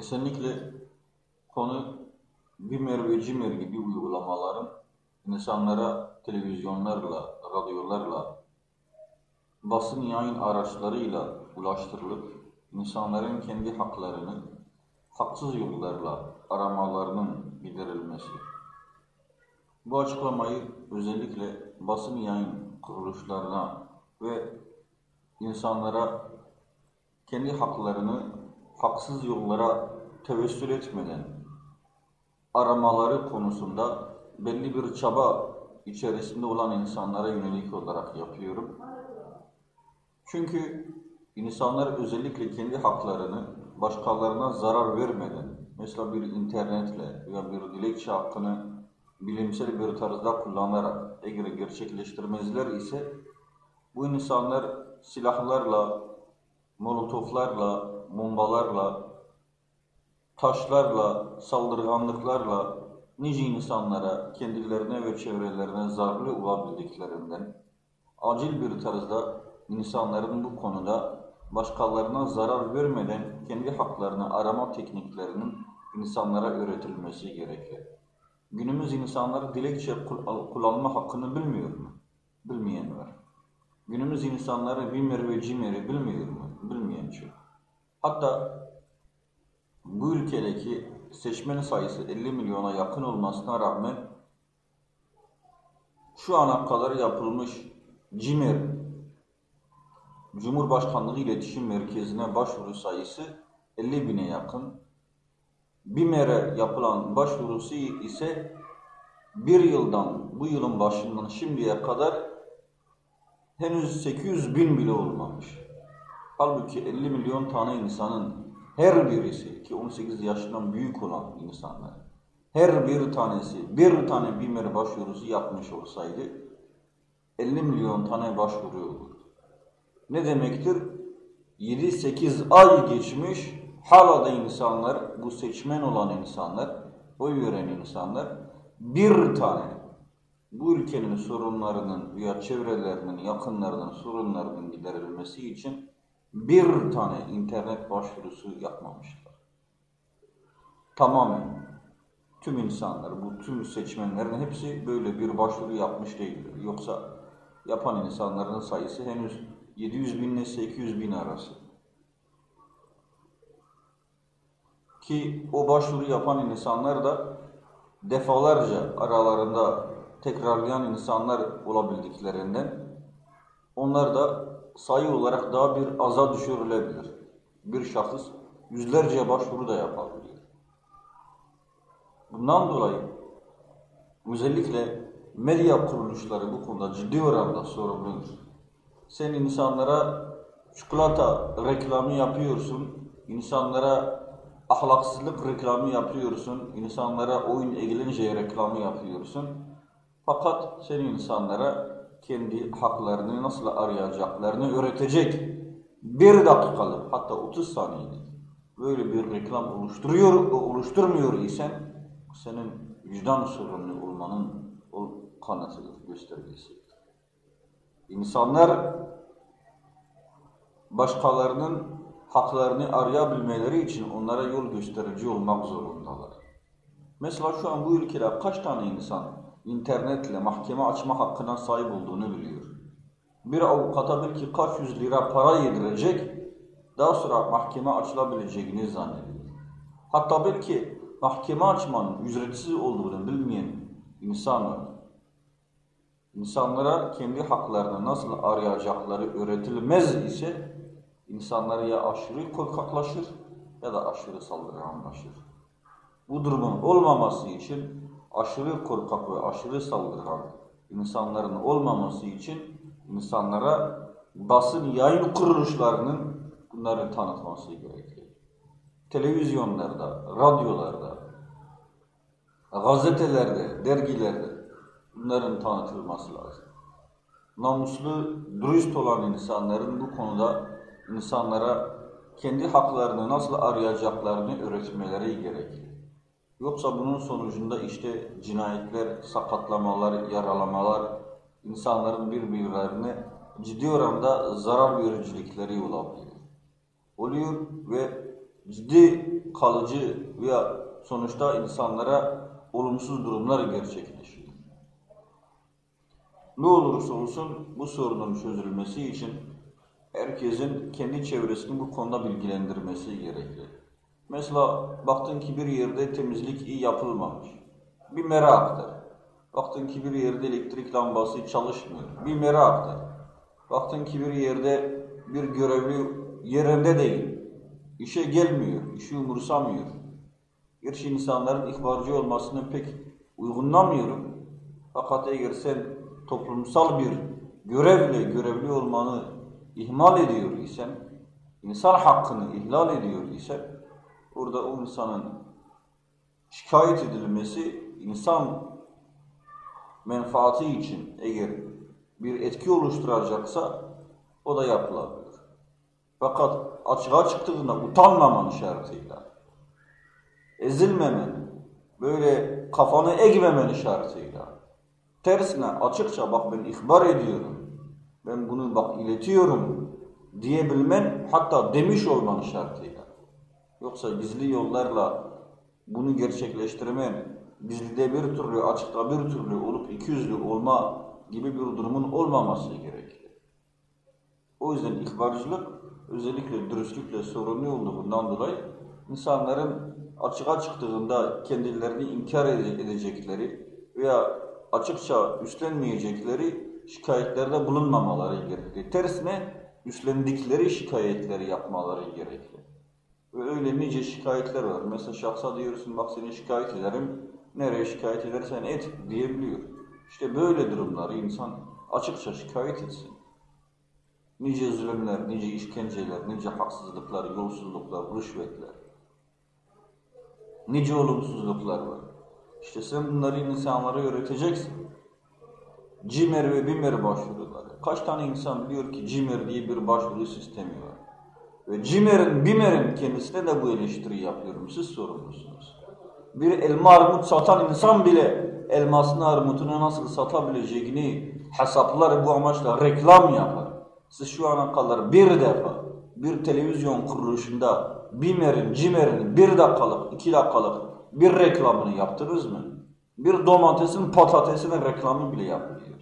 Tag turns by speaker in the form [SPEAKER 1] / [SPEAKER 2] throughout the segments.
[SPEAKER 1] Kesinlikle konu Bimer ve Cimer gibi uygulamaların insanlara televizyonlarla, radyolarla, basın yayın araçlarıyla ulaştırılıp insanların kendi haklarını haksız yollarla aramalarının giderilmesi. Bu açıklamayı özellikle basın yayın kuruluşlarına ve insanlara kendi haklarını haksız yollara tevessül etmeden aramaları konusunda belli bir çaba içerisinde olan insanlara yönelik olarak yapıyorum. Çünkü insanlar özellikle kendi haklarını başkalarına zarar vermeden, mesela bir internetle veya bir dilekçe hakkını bilimsel bir tarzda kullanarak eğer gerçekleştirmezler ise bu insanlar silahlarla, molotoflarla, bombalarla, taşlarla, saldırganlıklarla nice insanlara, kendilerine ve çevrelerine zararlı olabildiklerinden acil bir tarzda insanların bu konuda başkalarına zarar vermeden kendi haklarını arama tekniklerinin insanlara öğretilmesi gerekir. Günümüz insanları dilekçe kullanma hakkını bilmiyor mu? Bilmeyen var. Günümüz insanları Bimer ve Cimer'i bilmiyor mu? Bilmeyen çok. Hatta bu ülkedeki seçmen sayısı 50 milyona yakın olmasına rağmen şu ana kadar yapılmış Cimer Cumhurbaşkanlığı İletişim Merkezi'ne başvuru sayısı 50 bine yakın. BİMER'e yapılan başvurusu ise bir yıldan, bu yılın başından şimdiye kadar henüz 800 bin bile olmamış. Halbuki 50 milyon tane insanın her birisi ki 18 yaşından büyük olan insanlar her bir tanesi bir tane BİMER başvurusu yapmış olsaydı 50 milyon tane başvuru olur. Ne demektir? 7-8 ay geçmiş hala da insanlar, bu seçmen olan insanlar, oy veren insanlar bir tane bu ülkenin sorunlarının veya çevrelerinin, yakınlarının sorunlarının giderilmesi için bir tane internet başvurusu yapmamışlar. Tamamen tüm insanlar, bu tüm seçmenlerin hepsi böyle bir başvuru yapmış değildir. Yoksa yapan insanların sayısı henüz 700 bin ile 800 bin arası. Ki o başvuru yapan insanlar da defalarca aralarında tekrarlayan insanlar olabildiklerinden onlar da sayı olarak daha bir aza düşürülebilir. Bir şahıs yüzlerce başvuru da yapabilir. Bundan dolayı özellikle medya kuruluşları bu konuda ciddi oranda sorumludur. Sen insanlara çikolata reklamı yapıyorsun, insanlara ahlaksızlık reklamı yapıyorsun, insanlara oyun ilgilince reklamı yapıyorsun. Fakat sen insanlara kendi haklarını nasıl arayacaklarını öğretecek bir dakikalık hatta 30 saniyelik böyle bir reklam oluşturuyor oluşturmuyor isen senin vicdan sorunlu olmanın o kanıtıdır, göstergesidir. İnsanlar başkalarının haklarını arayabilmeleri için onlara yol gösterici olmak zorundalar. Mesela şu an bu ülkede kaç tane insan internetle mahkeme açma hakkına sahip olduğunu biliyor. Bir avukata belki kaç yüz lira para yedirecek, daha sonra mahkeme açılabileceğini zannediyor. Hatta belki mahkeme açmanın ücretsiz olduğunu bilmeyen insan var. İnsanlara kendi haklarını nasıl arayacakları öğretilmez ise insanlar ya aşırı korkaklaşır ya da aşırı saldırganlaşır. Bu durumun olmaması için aşırı korkak ve aşırı saldırgan insanların olmaması için insanlara basın yayın kuruluşlarının bunları tanıtması gerekir. Televizyonlarda, radyolarda, gazetelerde, dergilerde bunların tanıtılması lazım. Namuslu, dürüst olan insanların bu konuda insanlara kendi haklarını nasıl arayacaklarını öğretmeleri gerekir. Yoksa bunun sonucunda işte cinayetler, sakatlamalar, yaralamalar, insanların birbirlerine ciddi oranda zarar vericilikleri olabilir. Oluyor ve ciddi kalıcı veya sonuçta insanlara olumsuz durumlar gerçekleşiyor. Ne olursa olsun bu sorunun çözülmesi için herkesin kendi çevresini bu konuda bilgilendirmesi gerekli. Mesela baktın ki bir yerde temizlik iyi yapılmamış. Bir meraktır. Baktın ki bir yerde elektrik lambası çalışmıyor. Bir meraktır. Baktın ki bir yerde bir görevli yerinde değil. İşe gelmiyor, işi umursamıyor. Gerçi insanların ihbarcı olmasını pek uygunlamıyorum. Fakat eğer sen toplumsal bir görevle görevli olmanı ihmal ediyor isen, insan hakkını ihlal ediyor ise, orada o insanın şikayet edilmesi insan menfaati için eğer bir etki oluşturacaksa o da yapılabilir. Fakat açığa çıktığında utanmaman şartıyla, ezilmemen, böyle kafanı egmemen şartıyla, tersine açıkça bak ben ihbar ediyorum, ben bunu bak iletiyorum diyebilmen hatta demiş olman şartıyla. Yoksa gizli yollarla bunu gerçekleştirmen, gizlide bir türlü, açıkta bir türlü olup iki yüzlü olma gibi bir durumun olmaması gerekli. O yüzden ihbarcılık özellikle dürüstlükle sorunlu olduğundan dolayı insanların açığa çıktığında kendilerini inkar edecekleri veya açıkça üstlenmeyecekleri şikayetlerde bulunmamaları gerekli. Tersine üstlendikleri şikayetleri yapmaları gerekli. Ve öyle nice şikayetler var. Mesela şahsa diyorsun bak seni şikayet ederim. Nereye şikayet edersen et diyebiliyor. İşte böyle durumları insan açıkça şikayet etsin. Nice zulümler, nice işkenceler, nice haksızlıklar, yolsuzluklar, rüşvetler. Nice olumsuzluklar var. İşte sen bunları insanlara öğreteceksin. CİMER ve BİMER başvuruları. Kaç tane insan biliyor ki CİMER diye bir başvuru sistemi var. Ve CİMER'in, BİMER'in kendisine de bu eleştiri yapıyorum. Siz sorumlusunuz. Bir elma armut satan insan bile elmasını armutunu nasıl satabileceğini hesaplar bu amaçla reklam yapar. Siz şu ana kadar bir defa bir televizyon kuruluşunda BİMER'in, CİMER'in bir dakikalık, iki dakikalık bir reklamını yaptınız mı? Bir domatesin, patatesin reklamı bile yapılıyor.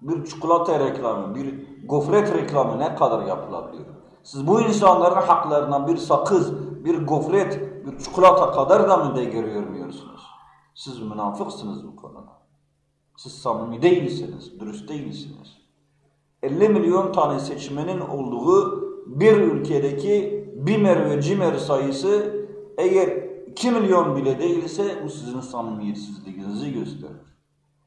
[SPEAKER 1] Bir çikolata reklamı, bir gofret reklamı ne kadar yapılabiliyor? Siz bu insanların haklarından bir sakız, bir gofret, bir çikolata kadar da mı değer görmüyorsunuz? Siz münafıksınız bu konuda. Siz samimi değilsiniz, dürüst değilsiniz. 50 milyon tane seçmenin olduğu bir ülkedeki BİMER ve CİMER sayısı eğer 2 milyon bile değilse bu sizin samimiyetsizliğinizi gösterir.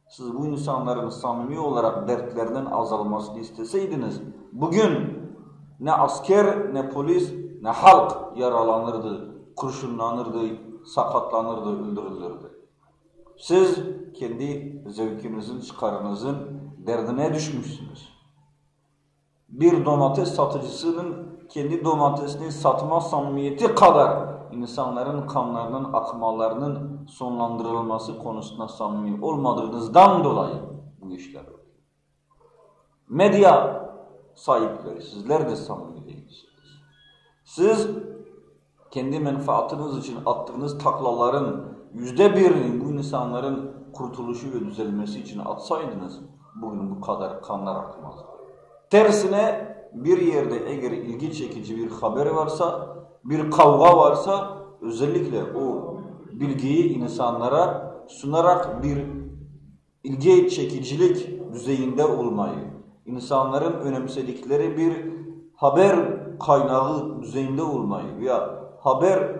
[SPEAKER 1] Siz bu insanların samimi olarak dertlerinden azalmasını isteseydiniz bugün ne asker ne polis ne halk yaralanırdı, kurşunlanırdı, sakatlanırdı, öldürülürdü. Siz kendi zevkinizin, çıkarınızın derdine düşmüşsünüz. Bir domates satıcısının kendi domatesini satma samimiyeti kadar insanların kanlarının akmalarının sonlandırılması konusunda samimi olmadığınızdan dolayı bu işler oluyor. Medya sahipleri, sizler de samimi değilsiniz. Siz kendi menfaatiniz için attığınız taklaların yüzde birinin bu insanların kurtuluşu ve düzelmesi için atsaydınız bugün bu kadar kanlar akmazdı. Tersine bir yerde eğer ilgi çekici bir haber varsa, bir kavga varsa özellikle o bilgiyi insanlara sunarak bir ilgi çekicilik düzeyinde olmayı, insanların önemsedikleri bir haber kaynağı düzeyinde olmayı veya haber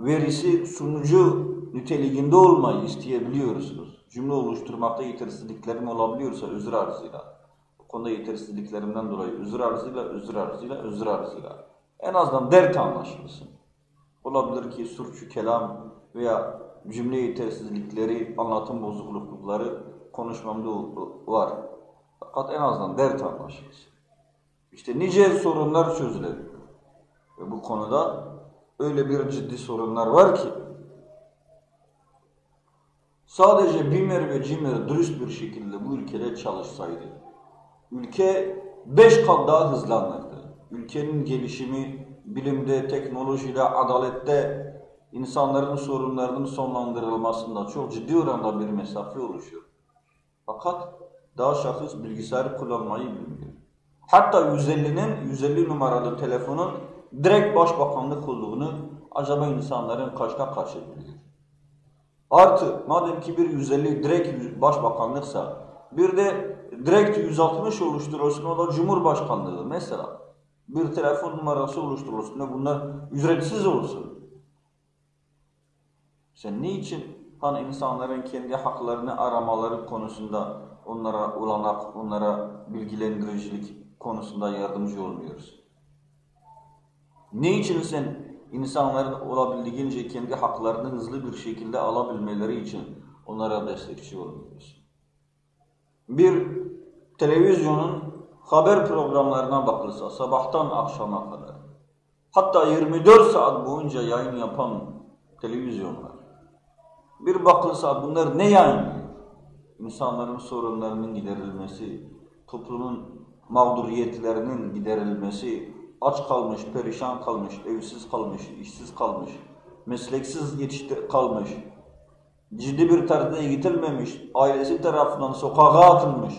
[SPEAKER 1] verisi sunucu niteliğinde olmayı isteyebiliyorsunuz. Cümle oluşturmakta yetersizliklerim olabiliyorsa özür arzıyla, bu konuda yetersizliklerimden dolayı özür arzıyla, özür arzıyla, özür arzıyla. En azından dert anlaşılsın. Olabilir ki surçu kelam veya cümle yetersizlikleri, anlatım bozuklukları konuşmamda var. Fakat en azından dert anlaşılsın. İşte nice sorunlar çözülebilir. Ve bu konuda öyle bir ciddi sorunlar var ki sadece BİMER ve CİMER dürüst bir şekilde bu ülkede çalışsaydı ülke beş kat daha hızlanırdı. ülkenin gelişimi, bilimde, teknolojide, adalette, insanların sorunlarının sonlandırılmasında çok ciddi oranda bir mesafe oluşuyor. Fakat daha şahıs bilgisayarı kullanmayı bilmiyor. Hatta 150'nin 150 numaralı telefonun direkt başbakanlık olduğunu acaba insanların kaçta kaçı biliyor? Artı madem ki bir 150 direkt başbakanlıksa bir de direkt 160 oluşturulsun o da Cumhurbaşkanlığı mesela. Bir telefon numarası oluşturulsun ve bunlar ücretsiz olsun. Sen niçin hani insanların kendi haklarını aramaları konusunda onlara olanak, onlara bilgilendiricilik konusunda yardımcı olmuyoruz? Niçin sen insanların olabildiğince kendi haklarını hızlı bir şekilde alabilmeleri için onlara destekçi olmuyoruz? Bir televizyonun haber programlarına bakılsa sabahtan akşama kadar hatta 24 saat boyunca yayın yapan televizyonlar bir bakılsa bunlar ne yayınlıyor? İnsanların sorunlarının giderilmesi, toplumun mağduriyetlerinin giderilmesi, aç kalmış, perişan kalmış, evsiz kalmış, işsiz kalmış, mesleksiz yetişti kalmış, ciddi bir tarzda eğitilmemiş, ailesi tarafından sokağa atılmış,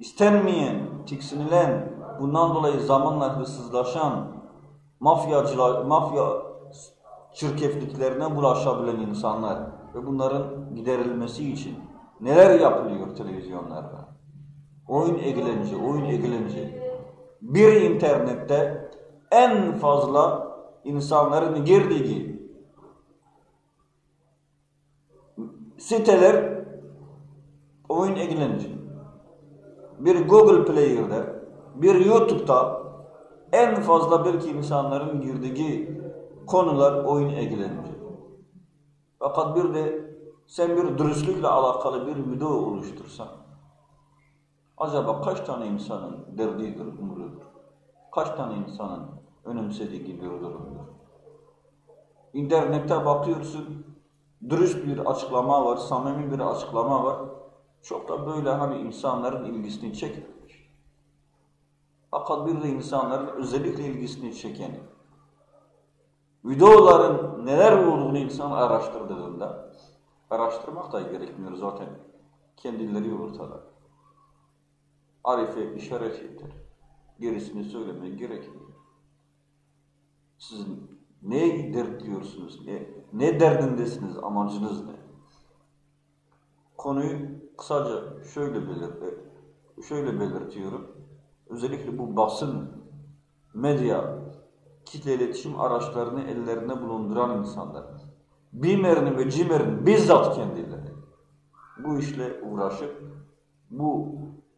[SPEAKER 1] istenmeyen, tiksinilen, bundan dolayı zamanla hırsızlaşan, mafyacılar, mafya çirkefliklerine bulaşabilen insanlar ve bunların giderilmesi için neler yapılıyor televizyonlarda? Oyun eğlence, oyun eğlence. Bir internette en fazla insanların girdiği siteler oyun eğlence. Bir Google Player'de, bir YouTube'da en fazla belki insanların girdiği konular oyun eğlence. Fakat bir de sen bir dürüstlükle alakalı bir video oluştursan, acaba kaç tane insanın derdidir, umurudur? Kaç tane insanın önemsediği bir durumdur? İnternette bakıyorsun, dürüst bir açıklama var, samimi bir açıklama var. Çok da böyle hani insanların ilgisini çekmemiş. Fakat bir de insanların özellikle ilgisini çekeni, videoların neler olduğunu insan araştırdığında, araştırmak da gerekmiyor zaten, kendileri ortada. Arife işaret yeter. Gerisini söylemeye gerekmiyor. Siz ne dertliyorsunuz, ne, ne derdindesiniz, amacınız ne? Konuyu kısaca şöyle belir, şöyle belirtiyorum. Özellikle bu basın, medya, kitle iletişim araçlarını ellerine bulunduran insanlar. BİMER'in ve CİMER'in bizzat kendileri bu işle uğraşıp bu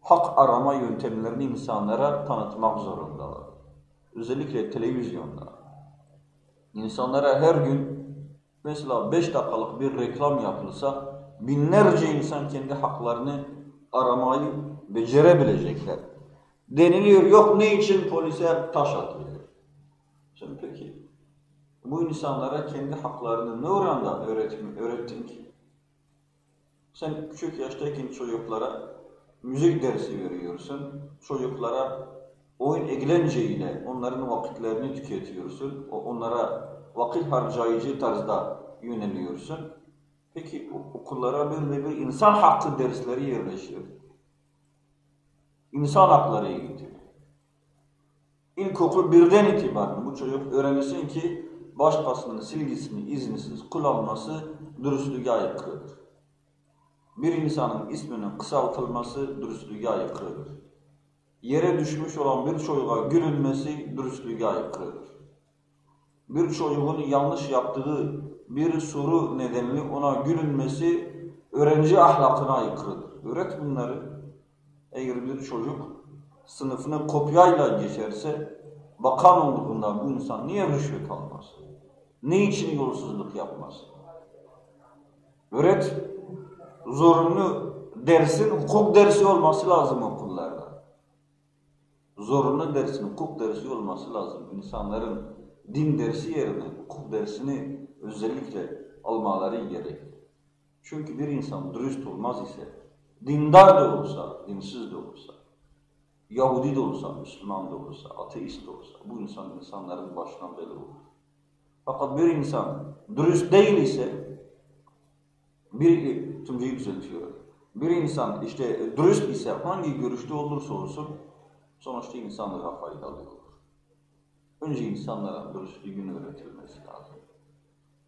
[SPEAKER 1] hak arama yöntemlerini insanlara tanıtmak zorundalar. Özellikle televizyonda. İnsanlara her gün mesela 5 dakikalık bir reklam yapılsa binlerce insan kendi haklarını aramayı becerebilecekler. Deniliyor yok ne için polise taş atıyor. Şimdi peki bu insanlara kendi haklarını ne oranda öğretim, öğrettin ki? Sen küçük yaştayken çocuklara müzik dersi veriyorsun. Çocuklara oyun eğlenceyle onların vakitlerini tüketiyorsun. Onlara vakit harcayıcı tarzda yöneliyorsun. Peki okullara de bir insan hakkı dersleri yerleşiyor. İnsan hakları eğitimi. İlkokul birden itibaren bu çocuk öğrenirsin ki başkasının silgisini izinsiz kullanması dürüstlüğe aykırıdır. Bir insanın isminin kısaltılması dürüstlüğe aykırıdır. Yere düşmüş olan bir çocuğa gülünmesi dürüstlüğe aykırıdır. Bir çocuğun yanlış yaptığı bir soru nedeniyle ona gülünmesi öğrenci ahlakına aykırıdır. Öğret bunları. Eğer bir çocuk sınıfını kopyayla geçerse bakan olduğunda bu insan niye rüşvet almaz? Ne için yolsuzluk yapmaz? Öğret zorunlu dersin hukuk dersi olması lazım okullarda. Zorunlu dersin hukuk dersi olması lazım. İnsanların din dersi yerine hukuk dersini özellikle almaları gerekir. Çünkü bir insan dürüst olmaz ise, dindar da olsa, dinsiz de olsa, Yahudi de olsa, Müslüman da olsa, ateist de olsa bu insan insanların başına bela olur. Fakat bir insan dürüst değil ise bir tümceyi düzeltiyor. Bir insan işte dürüst ise hangi görüşte olursa olsun sonuçta insanlara faydalı olur. Önce insanlara dürüstlüğün öğretilmesi lazım.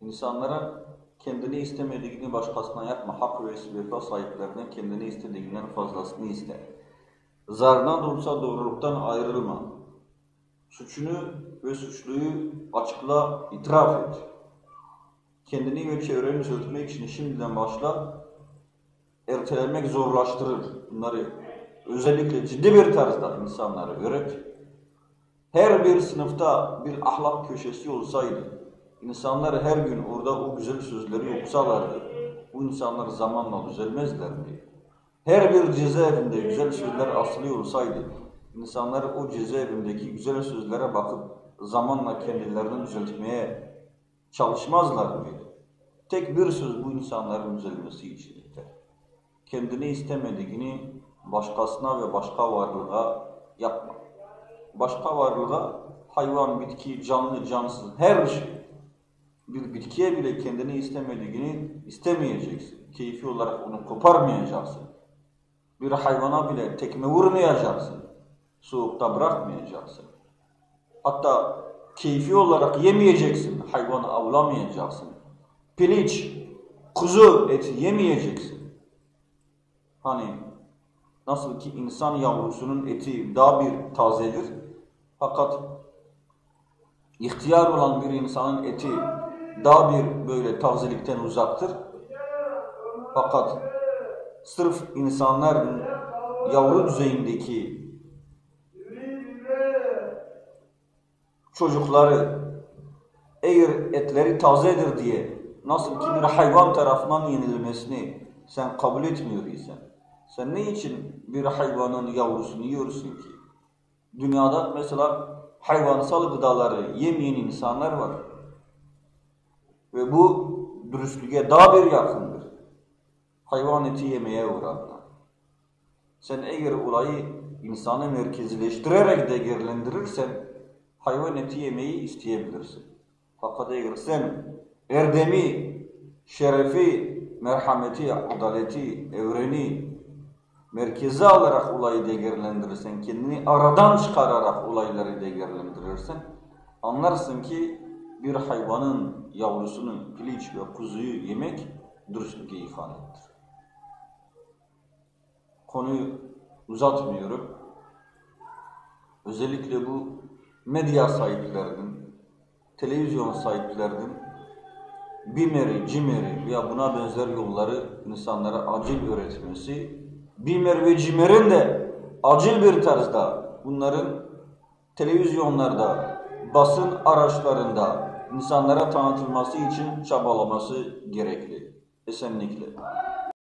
[SPEAKER 1] İnsanlara kendini istemediğini başkasına yapma. Hak ve sahiplerine kendini istediğinden fazlasını iste. Zardan da olsa doğruluktan ayrılma. Suçunu ve suçluyu açıkla, itiraf et. Kendini ve çevreni düzeltmek için şimdiden başla. Ertelemek zorlaştırır bunları. Özellikle ciddi bir tarzda insanlara öğret. Her bir sınıfta bir ahlak köşesi olsaydı, insanlar her gün orada o güzel sözleri okusalardı, bu insanlar zamanla düzelmezler mi? Her bir cezaevinde güzel sözler asılı olsaydı, insanlar o cezaevindeki güzel sözlere bakıp zamanla kendilerini düzeltmeye çalışmazlar mıydı? Tek bir söz bu insanların düzelmesi için yeter. Kendini istemediğini başkasına ve başka varlığa yapma. Başka varlığa hayvan, bitki, canlı, cansız her şey. Bir bitkiye bile kendini istemediğini istemeyeceksin. Keyfi olarak onu koparmayacaksın. Bir hayvana bile tekme vurmayacaksın. Soğukta bırakmayacaksın. Hatta keyfi olarak yemeyeceksin. Hayvanı avlamayacaksın. Piliç, kuzu eti yemeyeceksin. Hani nasıl ki insan yavrusunun eti daha bir tazedir. Fakat ihtiyar olan bir insanın eti daha bir böyle tazelikten uzaktır. Fakat sırf insanların yavru düzeyindeki çocukları eğer etleri tazedir diye nasıl ki bir hayvan tarafından yenilmesini sen kabul etmiyor isen sen ne için bir hayvanın yavrusunu yiyorsun ki? Dünyada mesela hayvansal gıdaları yemeyen insanlar var. Ve bu dürüstlüğe daha bir yakındır. Hayvan eti yemeye uğradılar. Sen eğer olayı insanı merkezileştirerek değerlendirirsen hayvan eti yemeyi isteyebilirsin. Fakat eğer sen erdemi, şerefi, merhameti, adaleti, evreni merkeze alarak olayı değerlendirirsen, kendini aradan çıkararak olayları değerlendirirsen anlarsın ki bir hayvanın yavrusunun piliç ve kuzuyu yemek dürüstlüğe ihanettir. Konuyu uzatmıyorum. Özellikle bu medya sahiplerinin, televizyon sahiplerinin BİMER'i, CİMER'i veya buna benzer yolları insanlara acil öğretmesi, BİMER ve CİMER'in de acil bir tarzda bunların televizyonlarda, basın araçlarında insanlara tanıtılması için çabalaması gerekli. Esenlikle.